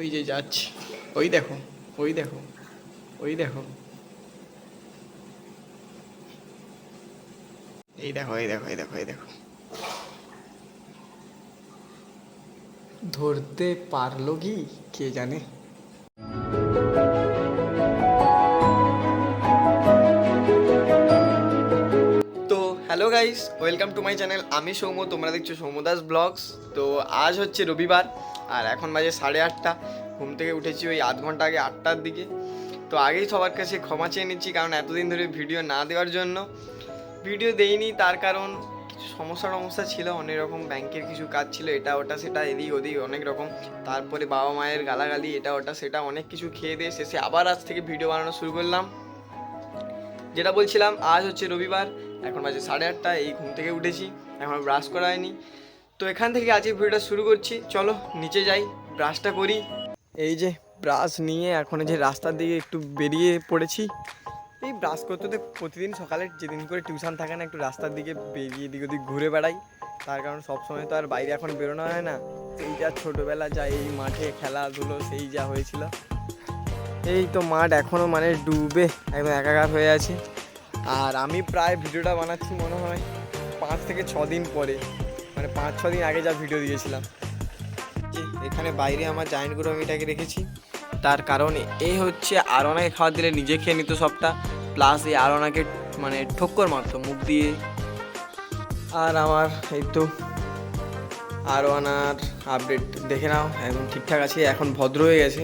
ওই যে যাচ্ছে। ওই দেখো ওই দেখো ওই দেখো। এই দেখো এই দেখো এই দেখো এই দেখো। ধরতে পারল কি? কে জানে? Hello guys welcome to my channel আমি সৌম্য, তোমরা দেখছ সৌম্যদাস ব্লগস তো আজ হচ্ছে রবিবার, আর এখন বাজে সাড়ে আটটা। ঘুম থেকে উঠেছি ওই আধ ঘণ্টা আগে আটটার দিকে। তো আগেই সবার কাছে ক্ষমা চেয়ে নিচ্ছি, কারণ এতদিন ধরে ভিডিও না দেওয়ার জন্য। ভিডিও দেইনি, তার কারণ কিছু সমস্যা টমস্যা ছিল, অনেক রকম ব্যাংকের কিছু কাজ ছিল, এটা, ওটা, সেটা, এদিক ওদিক অনেক রকম। তারপরে বাবা মায়ের গালাগালি, এটা, ওটা, সেটা অনেক কিছু খেয়ে দিয়ে শেষে আবার আজ থেকে ভিডিও বানানো শুরু করলাম। যেটা বলছিলাম, আজ হচ্ছে রবিবার এখন বাজে সাড়ে আটটা, এই ঘুম থেকে উঠেছি, এখন ব্রাশ করা হয়নি। তো এখান থেকে আজকে ভিডিওটা শুরু করছি। চলো, নিচে যাই ব্রাশটা করি। এই যে ব্রাশ নিয়ে এখন যে রাস্তার দিকে একটু বেরিয়ে পড়েছি। এই ব্রাশ করতে তো প্রতিদিন সকালে যেদিন করে টিউশন থাকে না, একটু রাস্তার দিকে বেরিয়ে এদিক ওদিক ঘুরে বেড়াই। তার কারণ সবসময় তো আর বাইরে এখন বেরোনো হয় না। এই যা ছোটোবেলা যা, এই মাঠে খেলাধুলো, সেই যা হয়েছিল। এই তো মাঠ এখনও মানে ডুবে, একদম একাকার হয়ে আছে। আর আমি প্রায় ভিডিওটা বানাচ্ছি মনে হয় পাঁচ থেকে ছ দিন পরে। মানে পাঁচ, ছ দিন আগে যা ভিডিও দিয়েছিলাম। এখানে বাইরে আমার জায়েন্ট আমি এটাকে রেখেছি। তার কারণ এ হচ্ছে আরোনাকে খাবার দিলে নিজে খেয়ে নিত সবটা প্লাস এই আরোনাকে মানে ঠক্কর মারতো, মুখ দিয়ে। আর আমার এই তো আরোয়ানার আপডেট দেখে নাও, একদম ঠিকঠাক আছে, এখন ভদ্র হয়ে গেছে।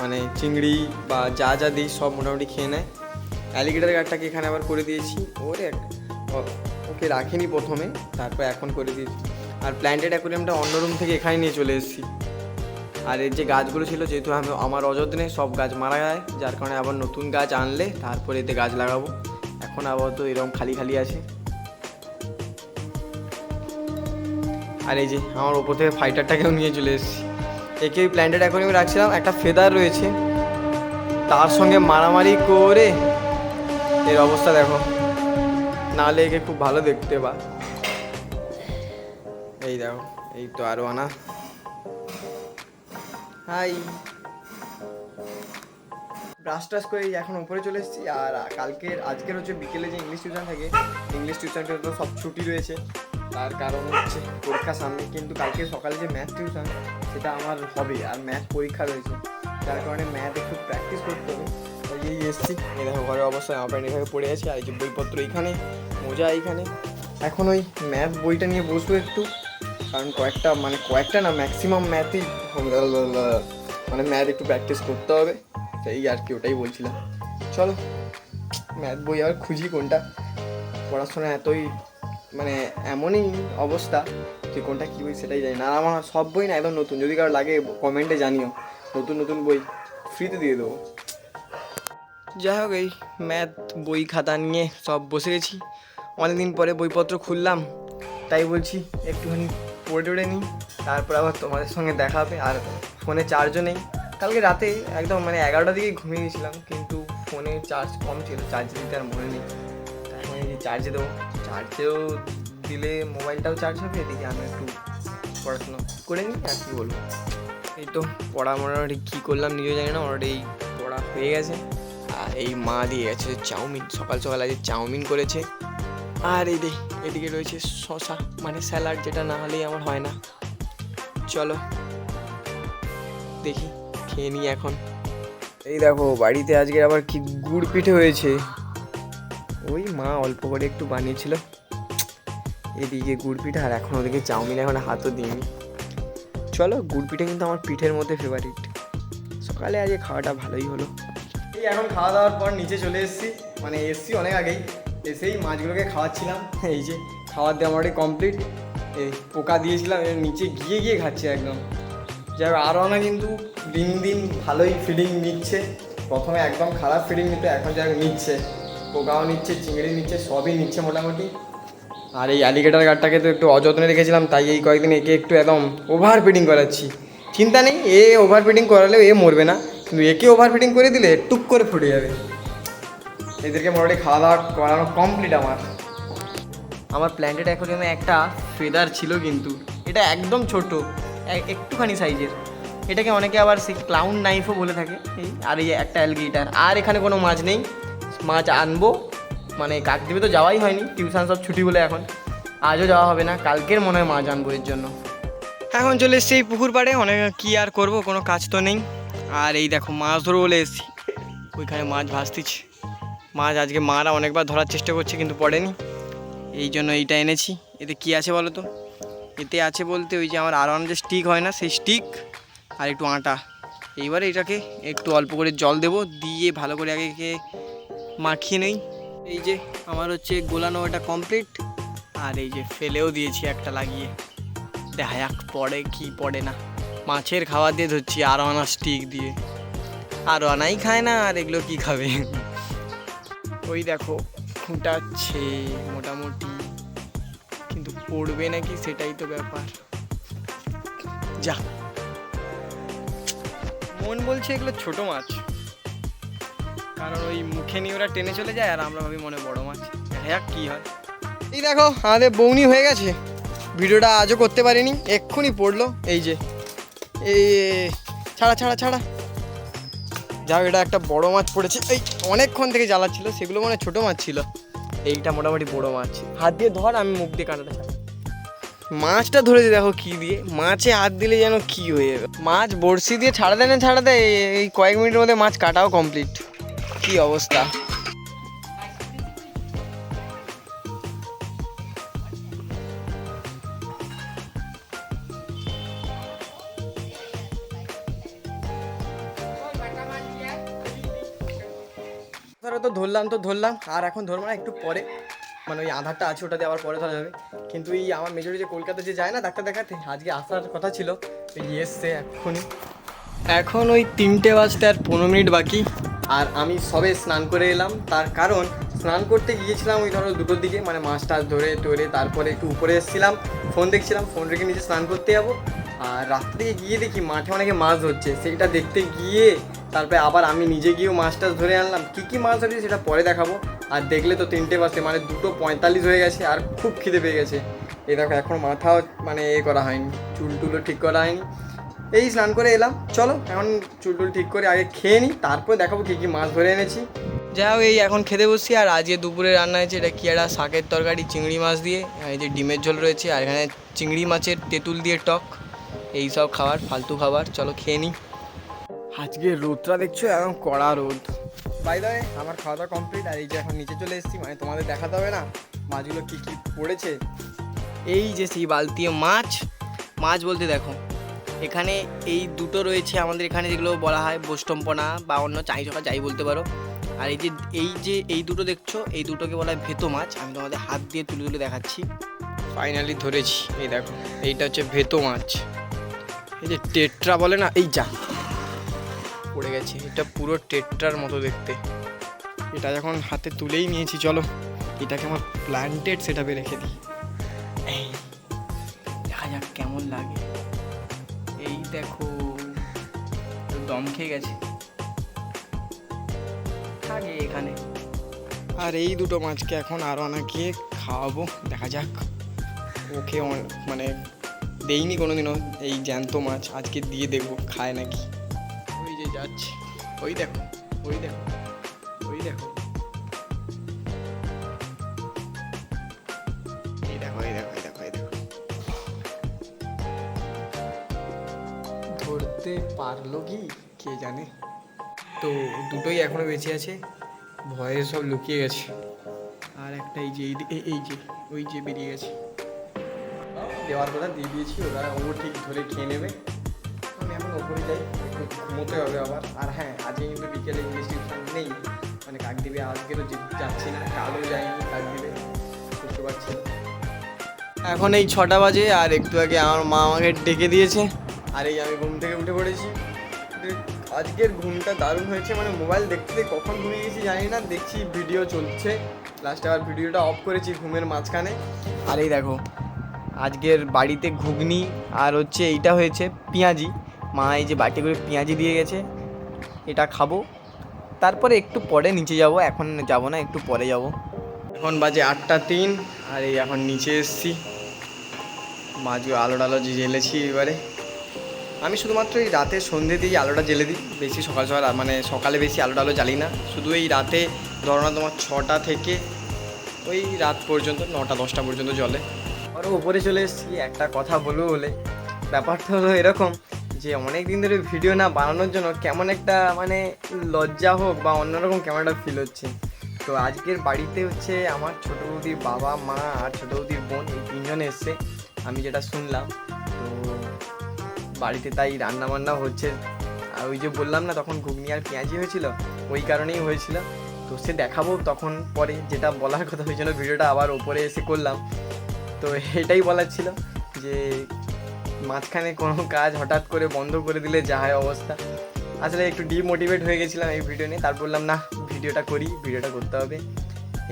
মানে চিংড়ি বা যা যা দিই সব মোটামুটি খেয়ে নেয়। অ্যালিগেটার গার্ডটাকে এখানে আবার করে দিয়েছি। ওরে ওকে রাখিনি প্রথমে, তারপর এখন করে দিয়েছি। আর প্ল্যান্টেড অ্যাকোরিয়ামটা অন্য রুম থেকে এখানে নিয়ে চলে এসেছি। আর এর যে গাছগুলো ছিল, যেহেতু আমি, আমার অযত্নে সব গাছ মারা যায়, যার কারণে আবার নতুন গাছ আনলে তারপরে এতে গাছ লাগাবো। এখন আপাতত এরকম খালি খালি আছে। আর এই যে, আমার ওপর থেকে ফাইটারটাকেও নিয়ে চলে এসেছি। একে প্ল্যান্টেড অ্যাকোরিয়ামে রাখছিলাম, একটা ফেদার রয়েছে। তার সঙ্গে মারামারি করে এর অবস্থা দেখো। নাহলে একে খুব ভালো দেখতে বা। এই দেখো, এই তো আরও আনা। হাই। ব্রাশ টাশ করে এখন উপরে চলে এসেছি আর কালকের, আজকের হচ্ছে বিকেলে যে ইংলিশ টিউশন থাকে ইংলিশ টিউশনটা তো সব ছুটি রয়েছে। তার কারণ হচ্ছে পরীক্ষা সামনে, কিন্তু কালকে সকালে যে ম্যাথ টিউশন সেটা আমার হবে আর ম্যাথ পরীক্ষা রয়েছে। যার কারণে ম্যাথ একটু প্র্যাকটিস করতে হবে। এই এসছি। দেখো ঘরের অবস্থায় আমার প্যান্ট এভাবে পড়ে আছে, আর কি বইপত্র এইখানে মোজা এইখানে এখন ওই ম্যাথ বইটা নিয়ে বসবো একটু, কারণ কয়েকটা মানে কয়েকটা না ম্যাক্সিমাম ম্যাথই মানে ম্যাথ একটু প্র্যাকটিস করতে হবে, সেই আর কি, ওটাই বলছিলাম। চলো ম্যাথ বই আর খুঁজি কোনটা। পড়াশোনা এতই মানে এমনই অবস্থা, যে কোনটা কী বই সেটাই জানি না। আর আমার সব বই না একদম নতুন, যদি কারও লাগে কমেন্টে জানিও। নতুন নতুন বই ফ্রিতে দিয়ে দেবো। যাই হোক এই ম্যাথ, বই, খাতা নিয়ে সব বসে গেছি। অনেকদিন পরে বইপত্র খুললাম, তাই বলছি একটুখানি পড়ে টড়ে নিই, তারপর আবার তোমাদের সঙ্গে দেখা হবে, আর ফোনে চার্জও নেই। কালকে রাতে একদম মানে এগারোটার দিকে ঘুমিয়ে গেছিলাম, কিন্তু ফোনে চার্জ কম ছিল চার্জ দিতে আর মনে নেই। তাই যে চার্জে দেবো চার্জেও দিলে মোবাইলটাও চার্জ হবে, এদিকে আমি একটু পড়াশোনা করে নিই, আর কি বলব। এই তো পড়া মোটামুটি কী করলাম নিজেও জানি না মোটামুটি এই পড়া হয়ে গেছে। এই মা দিয়ে গেছে চাউমিন। সকাল সকাল আজকে চাউমিন করেছে। আর এই এদিকে রয়েছে শশা মানে স্যালাড, যেটা না হলেই আমার হয় না। চলো, দেখি, খেয়ে নিই এখন। এই দেখো, বাড়িতে আজকে আবার কি গুড় পিঠে হয়েছে। ওই মা অল্প করে একটু বানিয়েছিল। এদিকে গুড় পিঠে, আর এখন ওদিকে চাউমিন এখন হাতও দিইনি। চলো, গুড় পিঠে কিন্তু আমার পিঠের মধ্যে ফেভারিট সকালে আজকে খাওয়াটা ভালোই হলো। এখন খাওয়া দাওয়ার পর নিচে চলে এসেছি। মানে এসছি অনেক আগেই। এসেই মাছগুলোকে খাওয়াচ্ছিলাম। এই যে খাওয়ার দেওয়া মোটামুটি কমপ্লিট এই পোকা দিয়েছিলাম নিচে গিয়ে গিয়ে খাচ্ছে একদম। যাই হোক আরও না কিন্তু দিন দিন ভালোই ফিডিং নিচ্ছে। প্রথমে একদম খারাপ ফিডিং নিত, এখন যাই নিচ্ছে। পোকাও নিচ্ছে, চিংড়ি নিচ্ছে, সবই নিচ্ছে মোটামুটি। আর এই অ্যালিগেটার গার্ডটাকে তো একটু অযত্নে রেখেছিলাম, তাই এই কয়েকদিন একে একটু একদম ওভার ফিডিং করাচ্ছি। চিন্তা নেই, এ ওভার ফিডিং করালেও এ মরবে না। কিন্তু একে ওভার ফিটিং করে দিলে টুক করে ফুটে যাবে। এদেরকে মোটামুটি খাওয়া দাওয়া করানো কমপ্লিট আমার। আমার প্ল্যান্টেড অ্যাকোরিয়ামে একটা ফেদার ছিল কিন্তু এটা একদম ছোট একটুখানি সাইজের এটাকে অনেকে আবার সেই ক্লাউন নাইফও বলে থাকে এই আর এই একটা অ্যালগেটার আর এখানে কোনো মাছ নেই মাছ আনব মানে কাকদ্বীপে তো যাওয়াই হয়নি টিউশন সব ছুটি বলে এখন। আজও যাওয়া হবে না কালকের মনে হয় মাছ আনব এর জন্য। এখন চলে এসছি এই পুকুর পাড়ে অনেক কী আর করব কোনো কাজ তো নেই। আর এই দেখো, মাছ ধরবো বলে এসছি। ওইখানে মাছ ভাসতিছে। মাছ আজকে মারা অনেকবার ধরার চেষ্টা করছে, কিন্তু পড়েনি। এই জন্য এইটা এনেছি। এতে কি আছে বলো তো? এতে আছে বলতে ওই যে আমার আর যে স্টিক হয় না, সেই স্টিক আর একটু আটা। এইবারে এটাকে একটু অল্প করে জল দেবো, দিয়ে ভালো করে আগে মাখিয়ে নেই। এই যে আমার হচ্ছে গোলানো এটা কমপ্লিট আর এই যে ফেলেও দিয়েছি একটা লাগিয়ে। দেখা যাক পড়ে কি পড়ে না। মাছের খাবার দিয়ে ধরছি আরও আনা স্টিক দিয়ে। আর আনাই খায় না, আর এগুলো কি খাবে? ওই দেখো, ফুটাচ্ছে মোটামুটি। কিন্তু পড়বে নাকি সেটাই তো ব্যাপার। যা। মন বলছে এগুলো ছোট মাছ। কারণ ওই মুখে নিয়ে ওরা টেনে চলে যায়, আর আমরা ভাবি মনে বড় মাছ। দেখা যাক কি হয়। এই দেখো, আমাদের বৌনি হয়ে গেছে। ভিডিওটা আজও করতে পারিনি, এক্ষুনি পড়ল, এই যে। ছাড়া ছাড়া ছাড়া। যাও, এটা একটা বড় মাছ পড়েছে। এই, অনেকক্ষণ থেকে জ্বালাচ্ছিল, সেগুলো মানে ছোট মাছ ছিল। এইটা মোটামুটি বড় মাছ হাত দিয়ে ধর, আমি মুখ দিয়ে কাঁটাটা ছাড়াই। মাছটা ধরেছে, দেখো কি দিয়ে। মাছে হাত দিলে যেন কি হয়ে যাবে। মাছ বড়শি দিয়ে ছাড়া দেয় না ছাড়া দেয় এই কয়েক মিনিটের মধ্যে মাছ কাটাও কমপ্লিট কি অবস্থা? ধরো তো ধরলাম তো ধরলাম, আর এখন ধরবো না, একটু পরে। মানে ওই আধারটা আছে ওটাতে আবার পরে ধরা যাবে। কিন্তু এই আমার মেজরি যে কলকাতা যে যায় না ডাক্তার দেখাতে, আজকে আসার কথা ছিল, এই এসছে এক্ষুনি। এখন ওই তিনটে বাজতে আর পনেরো মিনিট বাকি, আর আমি সবে স্নান করে এলাম। তার কারণ, স্নান করতে গিয়েছিলাম ওই ধরো দুটোর দিকে মানে মাছ টাছ ধরে টরে তারপরে একটু উপরে এসেছিলাম ফোন দেখছিলাম ফোন রেখে নিচে স্নান করতে যাব। আর রাস্তা গিয়ে দেখি মাঠে অনেকে মাছ ধরছে, সেইটা দেখতে গিয়ে তারপরে আবার আমি নিজে গিয়েও মাছ টাছ ধরে আনলাম। কী কী মাছ ধরেছি সেটা পরে দেখাবো। আর দেখলে তো তিনটে বাজতে মানে দুটো পঁয়তাল্লিশ হয়ে গেছে আর খুব খিদে পেয়ে গেছে। এই দেখো, এখন মাথাও মানে এ করা হয়নি চুল টুলও ঠিক করা হয়নি। এই স্নান করে এলাম। চলো, এখন চুল টুল ঠিক করে আগে খেয়ে নিই তারপর দেখাবো কী কী মাছ ধরে এনেছি। যাই হোক, এই এখন খেতে বসছি, আর আজকে দুপুরে রান্না হয়েছে, এটা কি একটা শাকের তরকারি, চিংড়ি মাছ দিয়ে। এই যে ডিমের ঝোল রয়েছে, আর এখানে চিংড়ি মাছের তেঁতুল দিয়ে টক। এই সব খাবার, ফালতু খাবার। চলো খেয়ে নিই আজকে রোদটা দেখছ? এখন কড়া রোদ। বাই দাবে আমার খাওয়া দাওয়া কমপ্লিট আর এই যে এখন নিচে চলে এসেছি মানে তোমাদের দেখাতে হবে না, মাছগুলো কী কী পড়েছে। এই যে সেই বালতি মাছ মাছ বলতে দেখো, এখানে এই দুটো রয়েছে আমাদের এখানে, যেগুলো বলা হয় বোস্টম্পনা বা অন্য চাই চকা যাই বলতে পারো। আর এই যে এই যে, এই দুটো দেখছ, এই দুটোকে বলা হয় ভেতো মাছ। আমি তোমাদের হাত দিয়ে তুলে তুলে দেখাচ্ছি। ফাইনালি ধরেছি, এই দেখো, এইটা হচ্ছে ভেতো মাছ। এই যে টেট্রা বলে না, এই যা। পড়ে গেছে। এটা পুরো টেট্রার মতো দেখতে। এটা যখন হাতে তুলেই নিয়েছি, চলো, এটাকে আমার প্ল্যান্টেড সেটাপে রেখে দিই। এই, দেখা যাক কেমন লাগে। এই দেখো দম খেয়ে গেছে। থাকে এখানে। আর এই দুটো মাছকে এখন আরও অনেকে খাওয়াবো, দেখা যাক। ওকে মানে দেইনি কোনোদিনও, এই জ্যান্ত মাছ। আজকে দিয়ে দেখব, খায় নাকি। যাচ্ছে। ওই দেখো ওই দেখো ওই দেখো। এই দেখো এই দেখো এই দেখো এই দেখো। ধরতে পারল কি? কে জানে? তো দুটোই এখনও বেঁচে আছে ভয়ে সব লুকিয়ে গেছে। আর একটা এই যে এই যে ওই যে বেরিয়ে গেছে। দেওয়ার কথা দিয়ে দিয়েছি ওরা ও ঠিক ধরে খেয়ে নেবে। এখন ওপরে যাই ঘুমোতে হবে আবার। আর হ্যাঁ আজকে কিন্তু বিকেলে ইংলিশ টিউশন নেই। মানে কাকদ্বীপে আজকেরও যাচ্ছি না, কালও যাইনি কাকদ্বীপে বুঝতে পারছি। এখন এই ছটা বাজে, আর একটু আগে আমার মা আমাকে ডেকে দিয়েছে। আর এই আমি ঘুম থেকে উঠে পড়েছি। আজকের ঘুমটা দারুণ হয়েছে। মানে মোবাইল দেখতে দেখতে কখন ঘুমিয়ে গেছি জানি না। দেখছি ভিডিও চলছে। লাস্টে আবার ভিডিওটা অফ করেছি ঘুমের মাঝখানে। আর এই দেখো, আজকের বাড়িতে ঘুগনি আর হচ্ছে এইটা হয়েছে পেঁয়াজি। মা এই যে বাটি করে পেঁয়াজি দিয়ে গেছে, এটা খাব। তারপরে একটু পরে নিচে যাব, এখন যাব না, একটু পরে যাব। এখন বাজে আটটা তিন, আর এই এখন নিচে এসছি। মাঝে আলো টালো যে জেলেছি এবারে। আমি শুধুমাত্র এই রাতে সন্ধে দিয়ে আলোটা জ্বেলে দিই, বেশি সকাল সকাল মানে সকালে বেশি আলো আলো জ্বালি না। শুধু এই রাতে ধরো না তোমার ছটা থেকে ওই রাত পর্যন্ত, নটা, দশটা পর্যন্ত জলে আরও উপরে চলে এসেছি, একটা কথা বলব বলে। ব্যাপারটা হলো এরকম যে অনেক দিন ধরে ভিডিও না বানানোর জন্য কেমন একটা মানে লজ্জা হোক বা অন্যরকম কেমন একটা ফিল হচ্ছে। তো আজকের বাড়িতে হচ্ছে আমার ছোটো বৌদির বাবা, মা আর ছোটো বৌদির বোন এই তিনজন এসছে। আমি যেটা শুনলাম, তো বাড়িতে তাই রান্না বান্না হচ্ছে। আর ওই যে বললাম না, তখন ঘুগনি আর পেঁয়াজি হয়েছিল, ওই কারণেই হয়েছিল। তো সে দেখাবো তখন পরে, যেটা বলার কথা জন্য ভিডিওটা আবার ওপরে এসে করলাম। তো এটাই বলার ছিল যে মাঝখানে কোনো কাজ হঠাৎ করে বন্ধ করে দিলে যা হয় অবস্থা। আসলে একটু ডিমোটিভেট হয়ে গেছিলাম এই ভিডিও নিয়ে। তারপর বললাম না ভিডিওটা করি ভিডিওটা করতে হবে।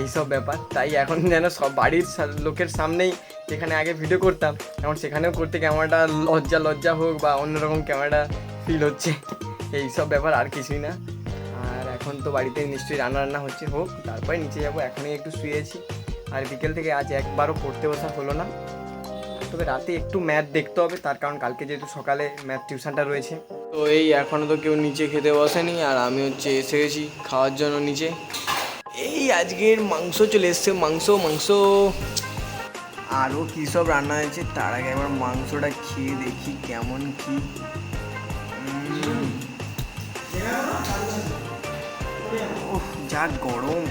এইসব ব্যাপার। তাই এখন যেন সব বাড়ির লোকের সামনেই যেখানে আগে ভিডিও করতাম, এখন সেখানেও করতে একটা লজ্জা লজ্জা হোক বা অন্যরকম একটা ফিল হচ্ছে। এইসব ব্যাপার আর কিছুই না। আর এখন তো বাড়িতে নিশ্চয়ই রান্না রান্না হচ্ছে, হোক, তারপরে নিচে যাব। এখনই একটু শুয়েছি। আর বিকেল থেকে আজ একবারও পড়তে বসা হলো না। তবে রাতে একটু ম্যাথ দেখতে হবে তার কারণ কালকে যেহেতু সকালে ম্যাথ টিউশনটা রয়েছে। তো এই এখনও তো কেউ নিচে খেতে বসেনি আর আমি হচ্ছে এসে গেছি খাওয়ার জন্য নিচে। এই আজকের মাংস চলে এসছে মাংস মাংস। আরও কী সব রান্না হয়েছে তার আগে একবার মাংসটা খেয়ে দেখি কেমন কি। যা গরম।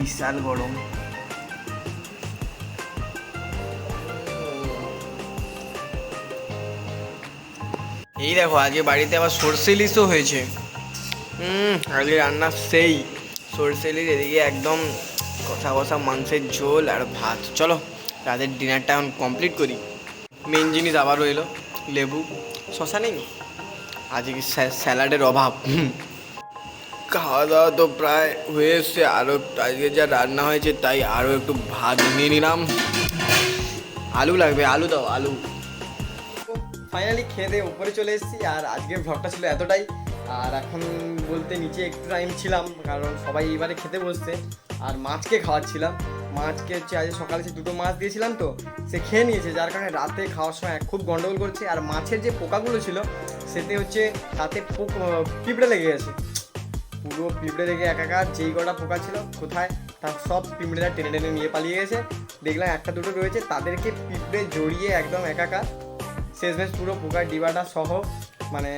বিশাল গরম। এই দেখো আজকে বাড়িতে আবার সর্ষে ইলিশও হয়েছে। হুম আজকে রান্না সেই। সর্ষে ইলিশ এদিকে একদম কষা কষা মাংসের ঝোল আর ভাত। চলো, রাতের ডিনারটা এখন কমপ্লিট করি। মেন জিনিস আবার রইল, লেবু। শশা নেই? আজকে স্যা- স্যালাডের অভাব। খাওয়া দাওয়া তো প্রায় হয়ে এসছে। আরও আজকে যা রান্না হয়েছে তাই আরও একটু ভাত নিয়ে নিলাম। আলু লাগবে, আলু দাও, আলু। ফাইনালি খেয়ে দিয়ে উপরে চলে এসেছি আর আজকের ভ্লগটা ছিল এতটাই। আর এখন বলতে নিচে একটু টাইম ছিলাম, কারণ সবাই এবারে খেতে বসছে। আর মাছকে খাওয়াচ্ছিলাম। মাছকে হচ্ছে আজ সকালে সে দুটো মাছ দিয়েছিলাম তো, সে খেয়ে নিয়েছে, যার কারণে রাতে খাওয়ার সময় খুব গন্ডগোল করছে। আর মাছের যে পোকাগুলো ছিল, সেতে হচ্ছে তাতে পোক পিঁপড়ে লেগে গেছে। পুরো পিঁপড়ে দেখে একাকার, যেই কটা পোকা ছিল, কোথায়? তার সব পিঁপড়েরা টেনে টেনে নিয়ে পালিয়ে গেছে। দেখলাম একটা দুটো রয়েছে, তাদেরকে পিঁপড়ে জড়িয়ে একদম একাকার। শেষমেশ পুরো পোকার ডিবাটা সহ মানে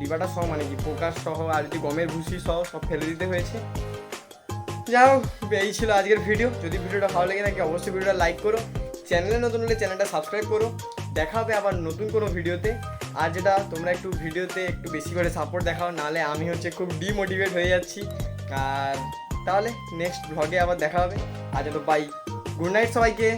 ডিবাটা সহ মানে কি পোকার সহ আর যদি গমের ভুসি সহ সব ফেলে দিতে হয়েছে। যাও এই ছিল আজকের ভিডিও। যদি ভিডিওটা ভালো লেগে থাকে, অবশ্যই ভিডিওটা লাইক করো। চ্যানেলে নতুন হলে চ্যানেলটা সাবস্ক্রাইব করো। দেখা হবে আবার নতুন কোনো ভিডিওতে। আর যেটা তোমরা একটু ভিডিওতে একটু বেশি করে সাপোর্ট দেখাও, নাহলে আমি হচ্ছে খুব ডিমোটিভেট হয়ে যাচ্ছি। আর তাহলে নেক্সট ভ্লগে আবার দেখা হবে। আজ তো বাই গুড নাইট সবাইকে।